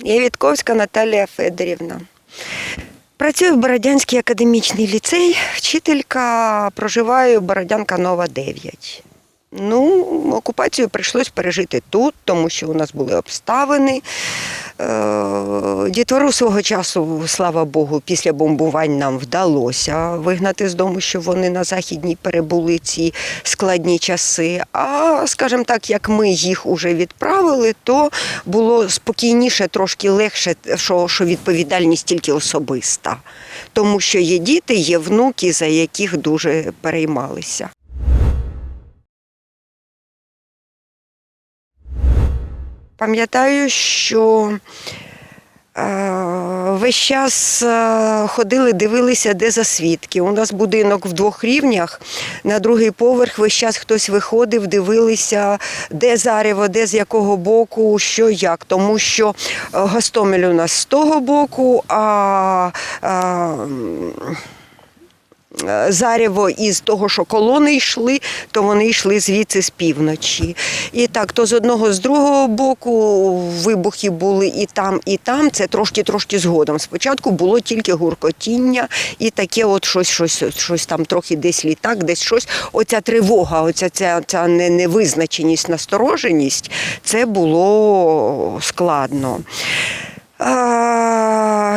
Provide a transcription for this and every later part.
Я Вітковська Наталія Федорівна. Працюю в Бородянський академічний ліцей, вчителька, проживаю Бородянка Нова 9. Ну, окупацію прийшлось пережити тут, тому що у нас були обставини. Е, Дітвору свого часу, слава Богу, після бомбувань нам вдалося вигнати з дому, щоб вони на західній перебули ці складні часи. А скажімо так, як ми їх уже відправили, то було спокійніше, трошки легше, що, що відповідальність тільки особиста. Тому що є діти, є внуки, за яких дуже переймалися. Пам'ятаю, що е, весь час е, ходили, дивилися, де засвідки. У нас будинок в двох рівнях. На другий поверх весь час хтось виходив, дивилися, де зарево, де з якого боку, що як. Тому що е, Гостомель у нас з того боку, а. е, е, Зарево із того, що колони йшли, то вони йшли звідси з півночі. І так, то з одного, з другого боку вибухи були і там, і там. Це трошки-трошки згодом. Спочатку було тільки гуркотіння і таке, от щось, щось, щось там трохи десь літак, десь щось. Оця тривога, оця ця, ця невизначеність, настороженість, це було складно.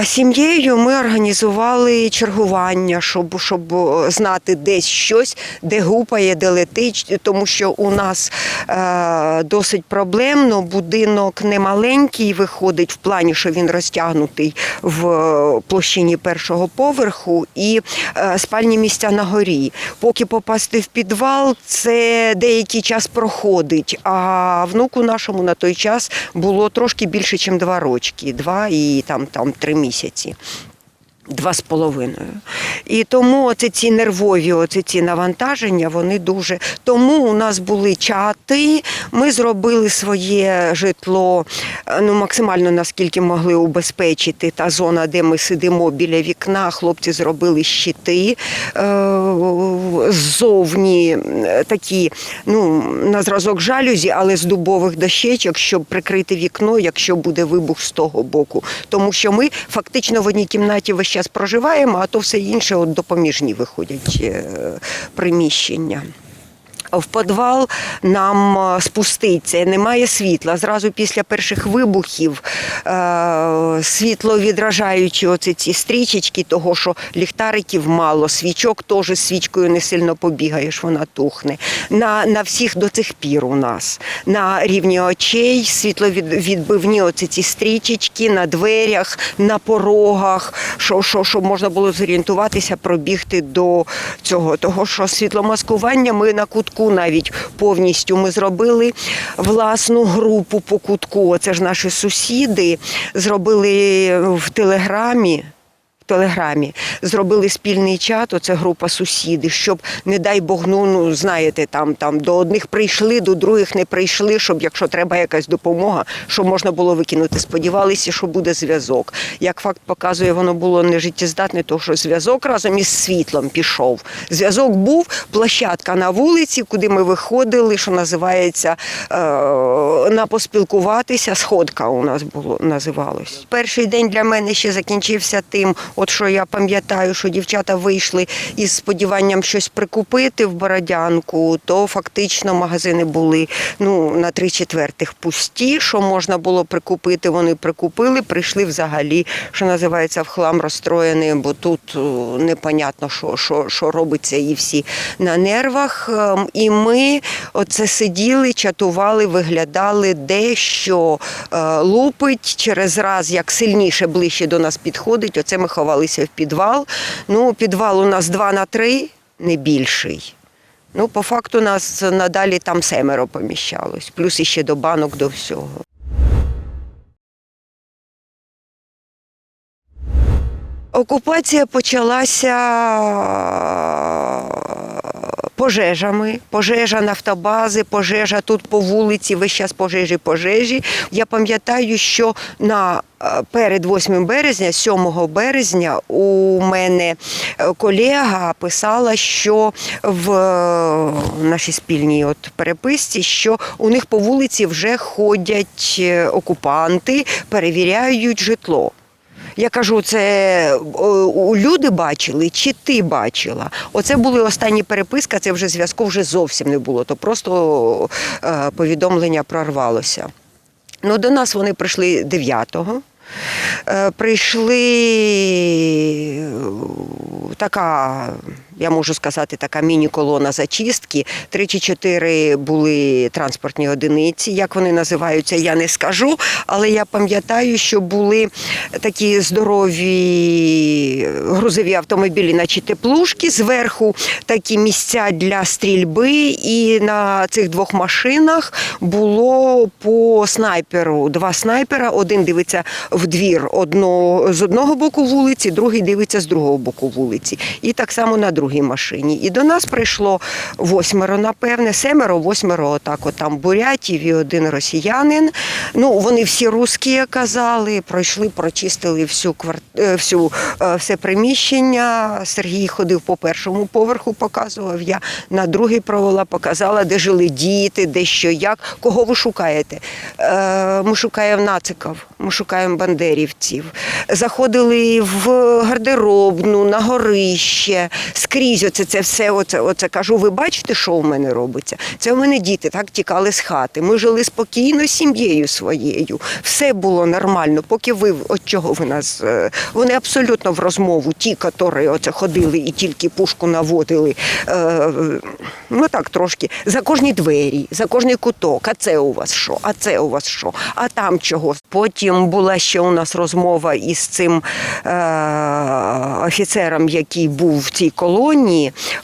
Сім'єю ми організували чергування, щоб, щоб знати десь щось, де гупає, де летить, тому що у нас е, досить проблемно. Будинок не маленький виходить в плані, що він розтягнутий в площині першого поверху і е, спальні місця на горі. Поки попасти в підвал, це деякий час проходить. А внуку нашому на той час було трошки більше, ніж два рочки, два і там, там три місяці. Два з половиною. І тому оце ці нервові, оце ці навантаження, вони дуже. Тому у нас були чати. Ми зробили своє житло е, ну, максимально наскільки могли убезпечити. Та зона, де ми сидимо біля вікна. Хлопці зробили щити е, ззовні е, такі, ну, на зразок жалюзі, але з дубових дощечок, щоб прикрити вікно, якщо буде вибух з того боку. Тому що ми фактично в одній кімнаті весь час проживаємо, а то все інше от допоміжні виходять е, приміщення. В підвал нам е, спуститься, немає світла. Зразу після перших вибухів е, світло відражаючи оці ці стрічечки, того що ліхтариків мало, свічок теж свічкою не сильно побігаєш, вона тухне. На, на всіх до цих пір у нас. На рівні очей світловідбивні оці ці стрічечки на дверях, на порогах, що, що, щоб можна було зорієнтуватися, пробігти до цього. Того, що світломаскування ми на кутку навіть повністю ми зробили власну групу по кутку. Це ж наші сусіди зробили в телеграмі. Телеграмі зробили спільний чат, оце група сусідів, щоб, не дай Бог, ну, ну знаєте, там, там до одних прийшли, до других не прийшли, щоб якщо треба якась допомога, щоб можна було викинути. Сподівалися, що буде зв'язок. Як факт показує, воно було не життєздатне, тому що зв'язок разом із світлом пішов. Зв'язок був, площадка на вулиці, куди ми виходили, що називається е, на поспілкуватися. Сходка у нас було називалось. Перший день для мене ще закінчився тим, от що я пам'ятаю, що дівчата вийшли із сподіванням щось прикупити в Бородянку, то фактично магазини були ну, на три четвертих пусті. Що можна було прикупити, вони прикупили, прийшли взагалі, що називається, в хлам розстроєний, бо тут е, непонятно, що, що, що робиться, і всі на нервах. Ем, І ми оце сиділи, чатували, виглядали, де що е, лупить через раз, як сильніше ближче до нас підходить. Оце ми ховалися в підвал. Ну, підвал у нас 2 на 3, не більший. Ну, по факту нас надалі там семеро поміщалось, плюс іще до банок, до всього. Окупація почалася пожежами, пожежа нафтобази, пожежа тут по вулиці, весь час пожежі, пожежі. Я пам'ятаю, що на е, перед 8 березня, 7 березня, у мене е, колега писала, що в е, нашій спільній от переписці, що у них по вулиці вже ходять окупанти, перевіряють житло. Я кажу, це люди бачили чи ти бачила? Оце були останні переписка, це вже зв'язку вже зовсім не було, то просто е, повідомлення прорвалося. Ну, до нас вони прийшли 9-го. Е, Прийшли е, така, я можу сказати, така міні-колона зачистки. Три чи чотири були транспортні одиниці. Як вони називаються, я не скажу. Але я пам'ятаю, що були такі здорові грузові автомобілі, наче теплушки. Зверху такі місця для стрільби, і на цих двох машинах було по снайперу. Два снайпера. Один дивиться в двір одно, з одного боку вулиці, другий дивиться з другого боку вулиці. І так само на другій машині. І до нас прийшло восьмеро, напевне, семеро, восьмеро, отак, от там бурятів і один росіянин. Ну, вони всі русські казали, пройшли, прочистили всю кварт... е, е, все приміщення. Сергій ходив по першому поверху, показував. Я на другий провела, показала, де жили діти, де що, як. Кого ви шукаєте? Е, Ми шукаємо нациків, ми шукаємо бандерівців. Заходили в гардеробну, на горище, скрізь оце це все. Оце, оце кажу, ви бачите, що у мене робиться? Це у мене діти так тікали з хати. Ми жили спокійно з сім'єю своєю. Все було нормально, поки ви от чого ви нас. е, Вони абсолютно в розмову, ті, які оце ходили і тільки пушку наводили. е, Ну так трошки за кожні двері, за кожний куток. А це у вас що? А це у вас що? А там чого? Потім була ще у нас розмова із цим е, офіцером, який був в цій колонії.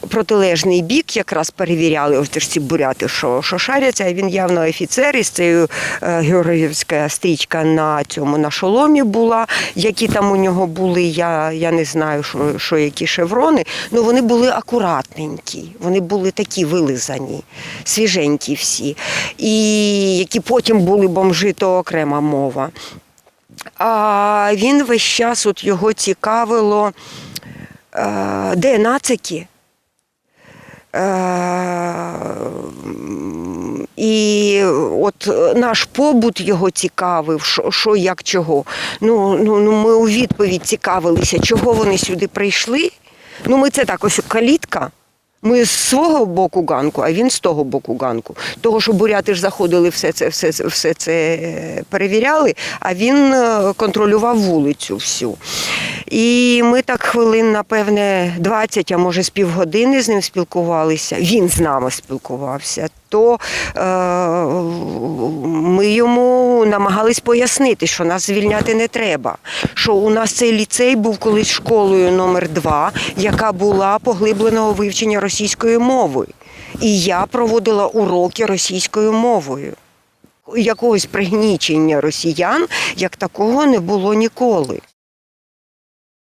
Протилежний бік якраз перевіряли ось ці буряти, що, що шаряться. Він явно офіцер із цією е, георгіївська стрічка на цьому на шоломі була. Які там у нього були, я, я не знаю, що, що які шеврони. Ну вони були акуратненькі, вони були такі вилизані, свіженькі всі. І які потім були бомжи, то окрема мова. А він весь час от його цікавило, де нацики. Е, І от наш побут його цікавив, що, що як чого. Ну, ну, ну, ми у відповідь цікавилися, чого вони сюди прийшли. Ну, ми це так, ось калітка. Ми з свого боку ганку, а він з того боку ганку. Того, що буряти ж заходили, все це, все, все це перевіряли, а він е, контролював вулицю всю. І ми так хвилин, напевне, 20, а може з півгодини з ним спілкувалися. Він з нами спілкувався. То е, ми йому намагались пояснити, що нас звільняти не треба. Що у нас цей ліцей був колись школою номер 2 яка була поглибленого вивчення російської мови. І я проводила уроки російською мовою. Якогось пригнічення росіян як такого не було ніколи.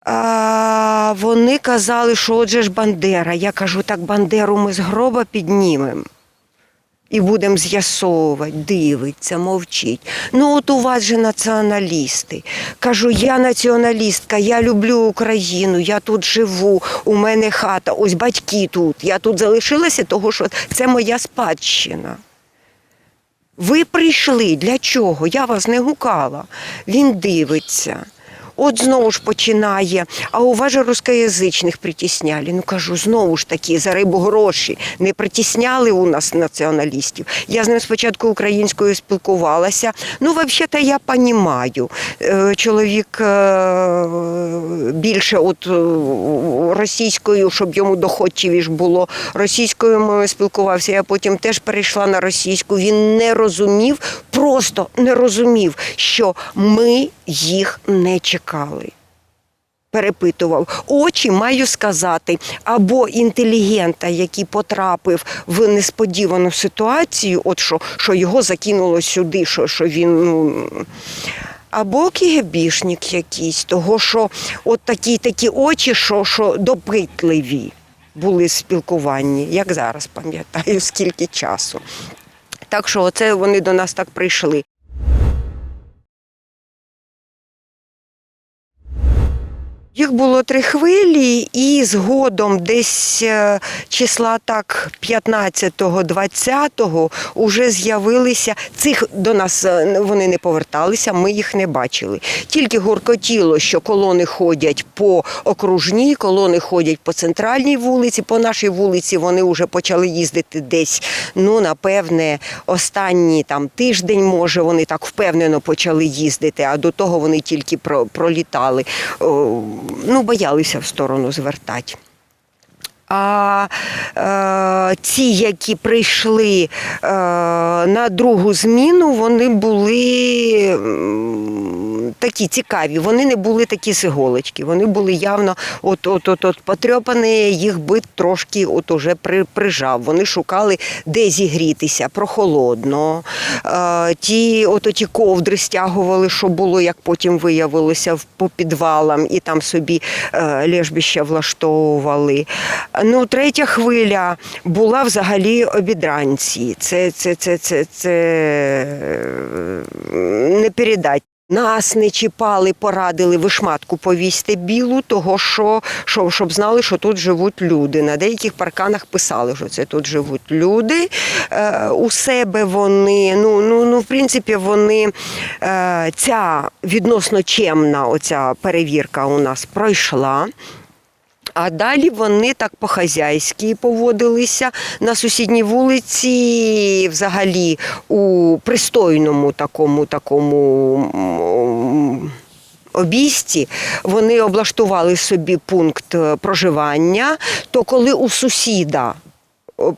А, вони казали, що отже ж Бандера. Я кажу, так Бандеру ми з гроба піднімемо. І будемо з'ясовувати, дивиться, мовчить. Ну, от у вас же націоналісти. Кажу, я націоналістка, я люблю Україну, я тут живу, у мене хата, ось батьки тут. Я тут залишилася, тому що це моя спадщина. Ви прийшли для чого? Я вас не гукала. Він дивиться. От знову ж починає. А у вас же рускоязичних притісняли. Ну кажу, знову ж таки, за рибу гроші. Не притісняли у нас націоналістів. Я з ним спочатку українською спілкувалася. Ну, взагалі-то я розумію. Чоловік е, більше от е, російською, щоб йому доходчивіш було. Російською мовою спілкувався. Я потім теж перейшла на російську. Він не розумів, просто не розумів, що ми їх не чекали. Перепитував очі, маю сказати, або інтелігента, який потрапив в несподівану ситуацію, от що, що його закинуло сюди, що, що він. Ну, або кігебішник якийсь, того, що от такі такі очі, що, що допитливі. були спілкуванні, як зараз пам'ятаю, скільки часу. Так що оце вони до нас так прийшли. Їх було три хвилі, і згодом десь е, числа так 15-го, 20-го вже з'явилися. Цих до нас е, вони не поверталися, ми їх не бачили. Тільки гуркотіло, що колони ходять по окружній, колони ходять по центральній вулиці. По нашій вулиці вони вже почали їздити десь. Ну, напевне, останній там тиждень, може, вони так впевнено почали їздити, а до того вони тільки про- пролітали. Ну, боялися в сторону звертати. А е, ці, які прийшли е, на другу зміну, вони були такі цікаві. Вони не були такі з іголочки. Вони були явно от, от, от, от потрьопані, їх бит трошки от уже при, прижав. Вони шукали, де зігрітися, прохолодно. Е, ті, от ті ковдри стягували, що було, як потім виявилося, по підвалам, і там собі е, лежбище влаштовували. Ну, третя хвиля була взагалі обідранці. Це, це, це, це, це е, не передать. Нас не чіпали, порадили вишматку повісти білу, того що, що, щоб знали, що тут живуть люди. На деяких парканах писали, що це тут живуть люди. Е, у себе вони, ну, ну, ну в принципі, вони е, ця відносно чемна оця перевірка у нас пройшла. А далі вони так по-хазяйськи поводилися на сусідній вулиці, взагалі у пристойному такому такому обійсті. Вони облаштували собі пункт проживання. То коли у сусіда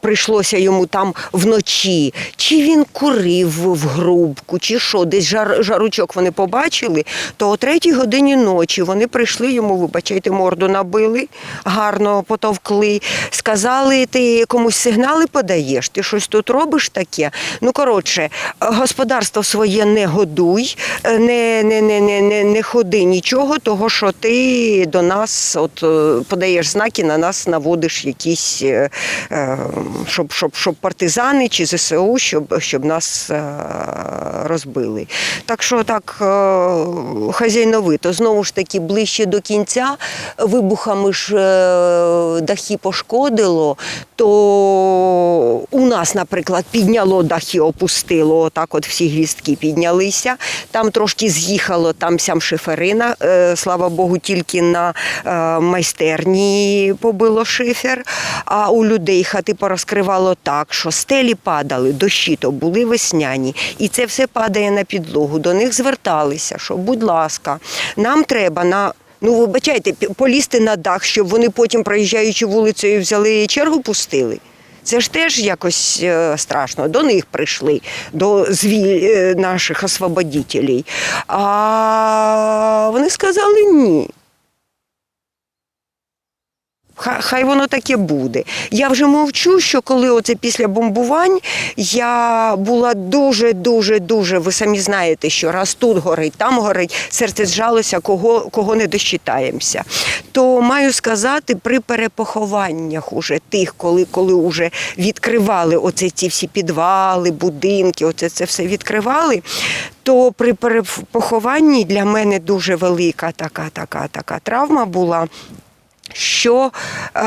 прийшлося йому там вночі, чи він курив в грубку, чи що, десь жар, жаручок вони побачили, то о третій годині ночі вони прийшли йому, вибачайте, морду набили, гарно потовкли, сказали, ти комусь сигнали подаєш, ти щось тут робиш таке. Ну, коротше, господарство своє не годуй, не, не, не, не, не, не ходи нічого, того, що ти до нас от, е, подаєш знаки, на нас наводиш якісь, е, е, щоб, щоб, щоб партизани чи ЗСУ, щоб, щоб нас е, розбили. Так що так е, хазяйновито. Знову ж таки, ближче до кінця вибухами ж е, дахи пошкодило, то у нас, наприклад, підняло дахи, опустило, отак от всі гвіздки піднялися. Там трошки з'їхало, там сям шиферина. Слава Богу, тільки на майстерні побило шифер. А у людей хати порозкривало так, що стелі падали, дощі то були весняні, і це все падає на підлогу. До них зверталися, що, будь ласка, нам треба на. Ну, вибачайте, полізти на дах, щоб вони потім, проїжджаючи вулицею, взяли чергу, пустили. Це ж теж якось е, страшно. До них прийшли, до зві... е, наших освободітелів. А вони сказали ні. Хай, воно таке буде. Я вже мовчу, що коли оце після бомбувань я була дуже, дуже, дуже. Ви самі знаєте, що раз тут горить, там горить, серце зжалося, кого, кого не досчитаємося. То маю сказати, при перепохованнях уже тих, коли, коли вже відкривали оце ці всі підвали, будинки, оце це все відкривали. То при перепохованні для мене дуже велика така, така, така травма була що е,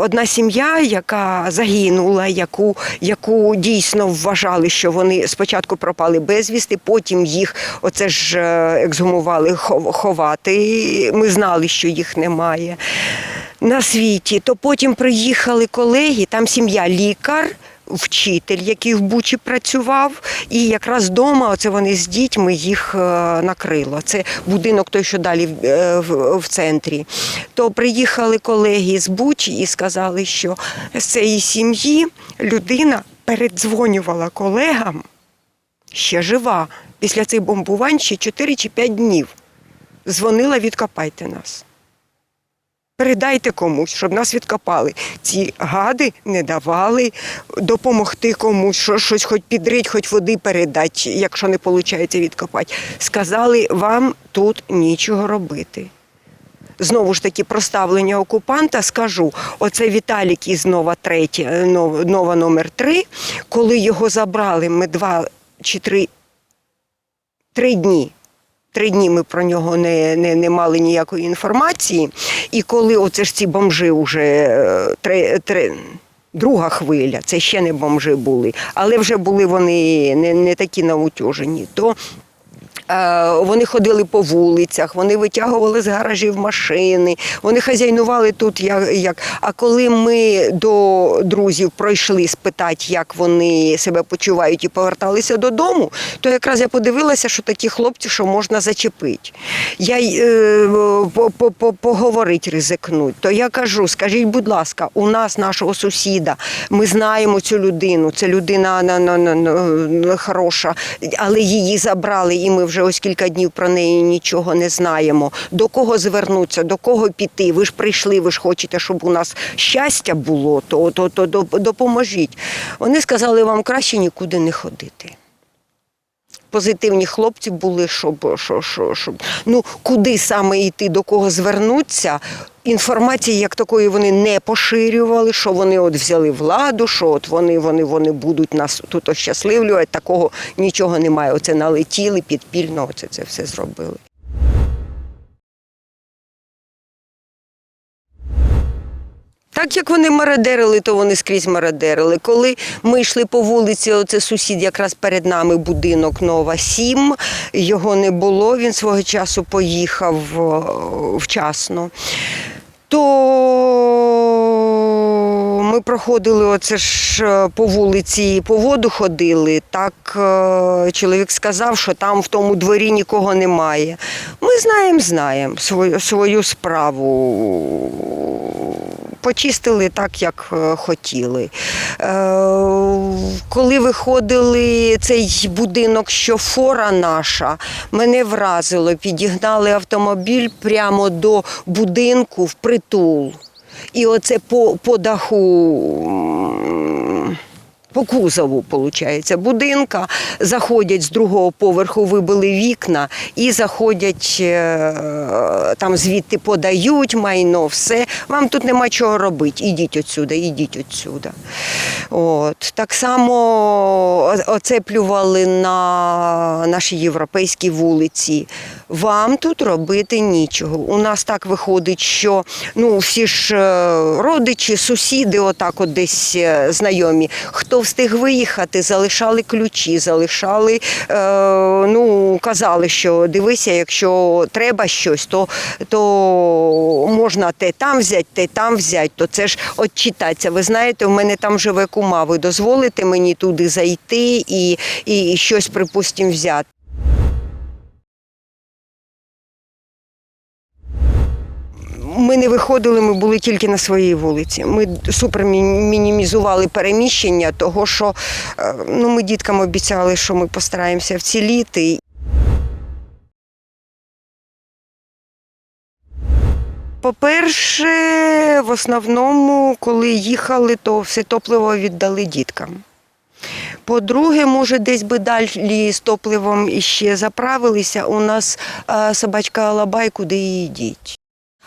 одна сім'я, яка загинула, яку, яку дійсно вважали, що вони спочатку пропали безвісти, потім їх оце ж е, ексгумували ховати. Ми знали, що їх немає на світі. То потім приїхали колеги, там сім'я лікар. Вчитель, який в Бучі працював, і якраз вдома оце вони з дітьми їх е, накрило. Це будинок той, що далі е, в центрі. То приїхали колеги з Бучі і сказали, що з цієї сім'ї людина передзвонювала колегам ще жива. Після цих бомбувань ще 4 чи 5 днів. Дзвонила, відкопайте нас. Передайте комусь, щоб нас відкопали. Ці гади не давали допомогти комусь, що щось хоч підрить, хоч води передати, якщо не виходить відкопати. Сказали, вам тут нічого робити. знову ж таки про ставлення окупанта скажу: оце Віталік із Нова третя, е, Нова, Нова номер 3 коли його забрали, ми два чи три, три дні. Три дні ми про нього не, не, не мали ніякої інформації. І коли оце ж ці бомжи вже е, три, три, друга хвиля, це ще не бомжи були, але вже були вони не, не такі наутюжені, то Вони ходили по вулицях, вони витягували з гаражів машини, вони хазяйнували тут. Як. А коли ми до друзів пройшли спитати, як вони себе почувають і поверталися додому, то якраз я подивилася, що такі хлопці, що можна зачепити. Я е, по- по- по- поговорить ризикнуть. То я кажу: скажіть, будь ласка, у нас нашого сусіда, ми знаємо цю людину, це людина на, на, на, на, хороша, але її забрали, і ми вже ось кілька днів про неї нічого не знаємо. До кого звернутися, до кого піти? Ви ж прийшли, ви ж хочете, щоб у нас щастя було, то, то, то доп- допоможіть. Вони сказали, вам краще нікуди не ходити. Позитивні хлопці були, щоб, що, щоб, щоб ну куди саме йти, до кого звернутися. Інформації як такої вони не поширювали, що вони от взяли владу, що от вони, вони, вони будуть нас тут ощасливлювати. Такого нічого немає. Оце налетіли підпільно, оце це все зробили. Так як вони мародерили, то вони скрізь мародерили. Коли ми йшли по вулиці, оце сусід якраз перед нами будинок Нова 7, його не було, він свого часу поїхав вчасно. То ми проходили оце ж е, по вулиці, по воду ходили. Так е, чоловік сказав, що там в тому дворі нікого немає. Ми знаємо, знаємо свою, свою справу. Почистили так, як е, хотіли. Е, Коли виходили цей будинок, що фора наша, мене вразило, підігнали автомобіль прямо до будинку в притул. І оце по, по даху. По кузову, виходить, будинка, заходять з другого поверху, вибили вікна і заходять, е, там звідти подають майно, все. Вам тут нема чого робити. Ідіть отсюди, ідіть отсюди. От. Так само оцеплювали на нашій європейській вулиці. Вам тут робити нічого. У нас так виходить, що ну, всі ж е, родичі, сусіди, отак от десь е, знайомі, хто встиг виїхати, залишали ключі, залишали, е, ну, казали, що дивися, якщо треба щось, то, то можна те там взяти, те там взяти, то це ж отчитаться. Ви знаєте, у мене там живе кума, ви дозволите мені туди зайти і, і щось, припустимо, взяти. Ми не виходили, ми були тільки на своїй вулиці. Ми супер мінімізували переміщення, того що е, ну, ми діткам обіцяли, що ми постараємося вціліти. По-перше, в основному, коли їхали, то все топливо віддали діткам. По-друге, може, десь би далі з топливом іще заправилися. У нас е, собачка Алабай, куди її йдіть.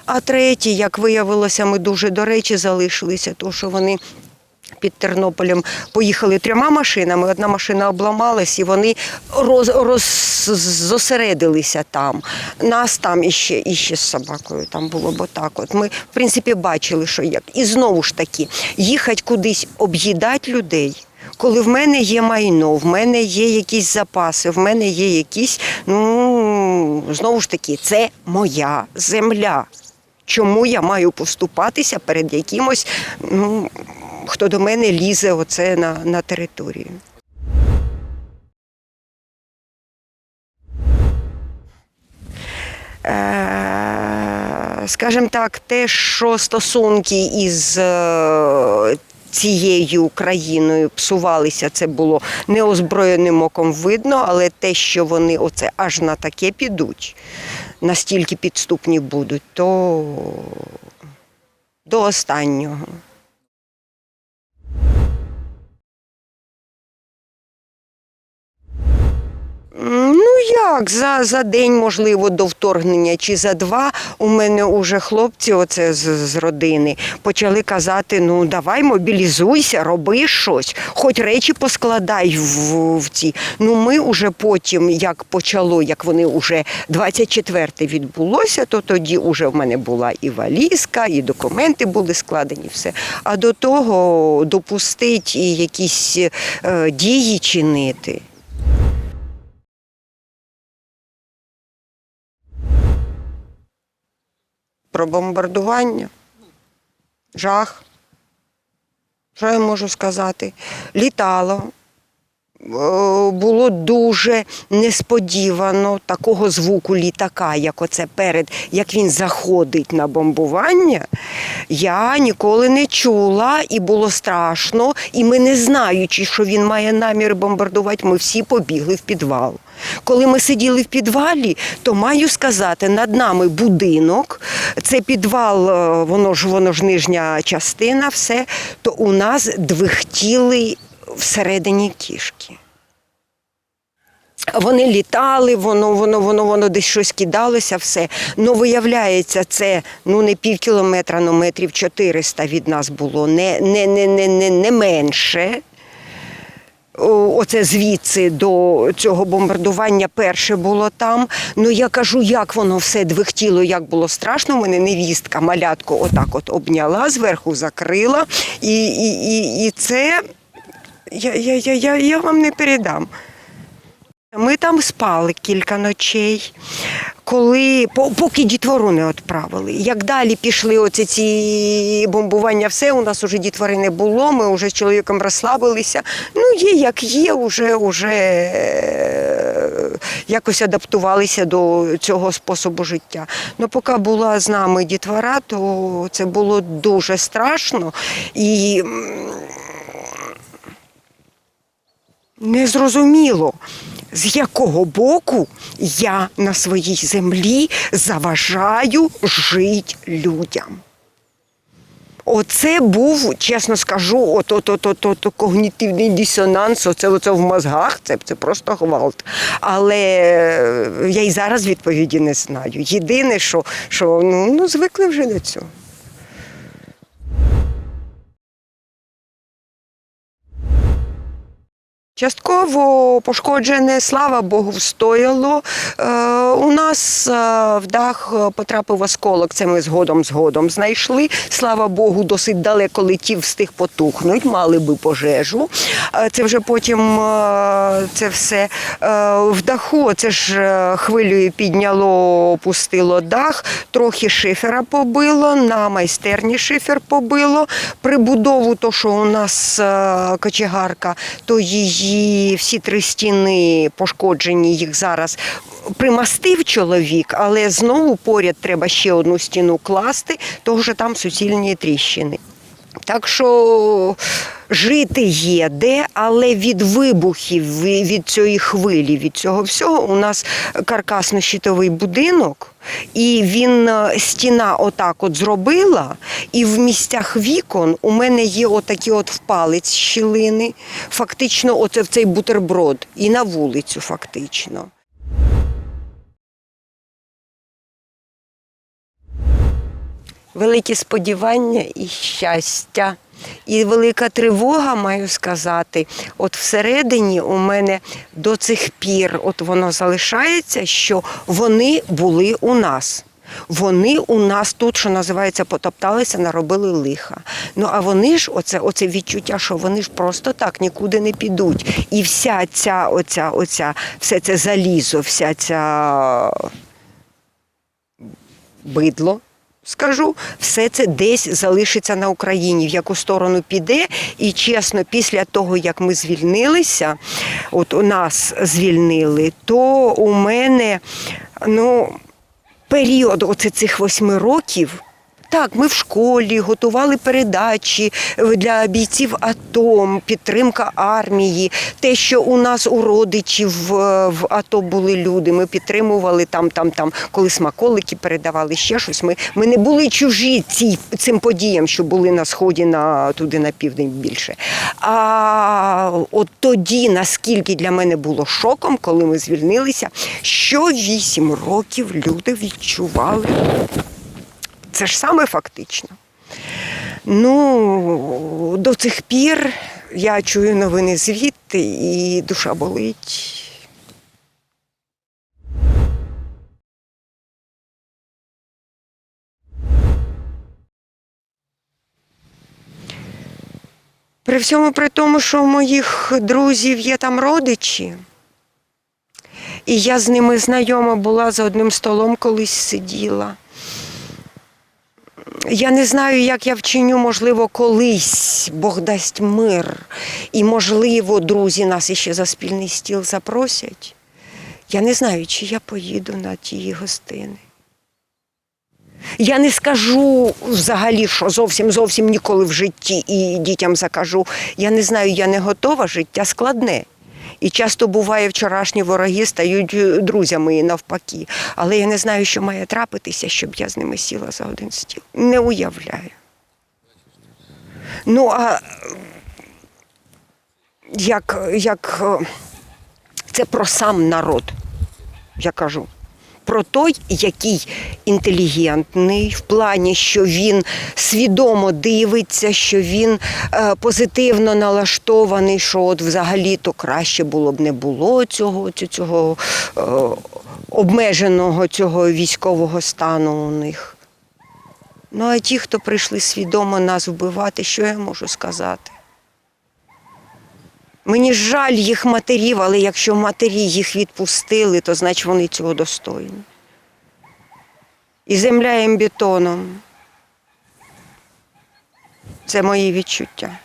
А третє, як виявилося, ми дуже до речі залишилися, тому що вони під Тернополем поїхали трьома машинами. Одна машина обламалась, і вони роз, роз, зосередилися там. Нас там іще, іще з собакою там було, бо так. От ми, в принципі, бачили, що як. І знову ж таки, їхати кудись об'їдати людей. Коли в мене є майно, в мене є якісь запаси, в мене є якісь, ну знову ж таки, це моя земля. Чому я маю поступатися перед якимось, ну, хто до мене лізе оце на, на територію? Е, Скажімо так, те, що стосунки із е, цією країною псувалися, це було неозброєним оком видно, але те, що вони оце аж на таке підуть, настільки підступні будуть, то до останнього. Ну як, за, за день, можливо, до вторгнення чи за два у мене уже хлопці, оце з, з родини, почали казати: ну давай мобілізуйся, роби щось, хоч речі поскладай в, в ці. Ну ми уже потім, як почало, як вони вже 24 відбулося, то тоді вже в мене була і валізка, і документи були складені, все. А до того допустить і якісь е, дії чинити. Про бомбардування. Жах. Що я можу сказати? Літало. Е, Було дуже несподівано такого звуку літака, як оце перед, як він заходить на бомбування. Я ніколи не чула і було страшно. І ми, не знаючи, що він має намір бомбардувати, ми всі побігли в підвал. Коли ми сиділи в підвалі, то маю сказати, над нами будинок, це підвал, е, воно ж воно ж нижня частина, все, то у нас двихтіли всередині кішки. Вони літали, воно, воно, воно, воно десь щось кидалося, все. Ну, виявляється, це ну не пів кілометра, ну метрів 400 від нас було, не, не, не, не, не, не менше. Оце звідси до цього бомбардування перше було там. Ну я кажу, як воно все двихтіло, як було страшно. Мене невістка малятко отак от обняла, зверху закрила. І, і, і, і це я, я, я, я, вам не передам. Ми там спали кілька ночей, коли поки дітвору не відправили. Як далі пішли оці ці бомбування, все у нас уже дітвори не було. Ми вже з чоловіком розслабилися. Ну, є як є, уже, уже е, якось адаптувалися до цього способу життя. Ну, поки була з нами дітвора, то це було дуже страшно і. М, Незрозуміло, з якого боку я на своїй землі заважаю жити людям. Оце був, чесно скажу, от, от, от, от, от, когнітивний дисонанс, оце, оце в мозгах, це, це просто гвалт. Але е, я й зараз відповіді не знаю. Єдине, що, що ну, ну, звикли вже до цього. Частково пошкоджене, слава Богу, встояло. Е, у нас е, в дах е, потрапив осколок, це ми згодом згодом знайшли. Слава Богу, досить далеко летів, встиг потухнуть, мали би пожежу. Це вже потім це все в даху. Це ж хвилею підняло, опустило дах, трохи шифера побило, на майстерні шифер побило. Прибудову, то що у нас кочегарка, то її всі три стіни пошкоджені, їх зараз примастив чоловік, але знову поряд треба ще одну стіну класти, тому що там суцільні тріщини. Так що жити є де, але від вибухів, від цієї хвилі, від цього всього у нас каркасно-щитовий будинок, і він е, стіна отак от зробила, і в місцях вікон у мене є отакі от впалець щілини, фактично, оце в цей бутерброд, і на вулицю, фактично. Великі сподівання і щастя. І велика тривога, маю сказати. От всередині у мене до цих пір от воно залишається, що вони були у нас. Вони у нас тут, що називається, потопталися, наробили лиха. Ну а вони ж, оце, оце відчуття, що вони ж просто так нікуди не підуть. І вся ця, оця, оця, все це залізо, вся ця бидло. Скажу, все це десь залишиться на Україні, в яку сторону піде. І чесно, після того, як ми звільнилися, от у нас звільнили, то у мене ну, період оце цих восьми років Так, ми в школі готували передачі е, для бійців АТО, підтримка армії. Те, що у нас у родичів е, в АТО були люди, ми підтримували там, там, там, коли смаколики передавали ще щось. Ми, ми не були чужі ці, цим подіям, що були на сході, на туди на південь більше. А от тоді, наскільки для мене було шоком, коли ми звільнилися, що вісім років люди відчували. Це ж саме фактично. Ну, до цих пір я чую новини звідти і душа болить. При всьому при тому, що у моїх друзів є там родичі, і я з ними знайома була за одним столом колись сиділа. Я не знаю, як я вчиню, можливо, колись Бог дасть мир. І, можливо, друзі нас іще за спільний стіл запросять. Я не знаю, чи я поїду на ті гостини. Я не скажу взагалі, що зовсім зовсім ніколи в житті і дітям закажу. Я не знаю, я не готова, життя складне. І часто буває, вчорашні вороги стають е, друзями і навпаки. Але я не знаю, що має трапитися, щоб я з ними сіла за один стіл. Не уявляю. Ну, а як, як е, це про сам народ, я кажу. Про той, який інтелігентний, в плані, що він свідомо дивиться, що він е, позитивно налаштований, що от взагалі-то краще було б не було цього, цього е, обмеженого цього військового стану у них. Ну а ті, хто прийшли свідомо нас вбивати, що я можу сказати? Мені жаль їх матерів, але якщо матері їх відпустили, то значить вони цього достойні. І земля їм бетоном. Це мої відчуття.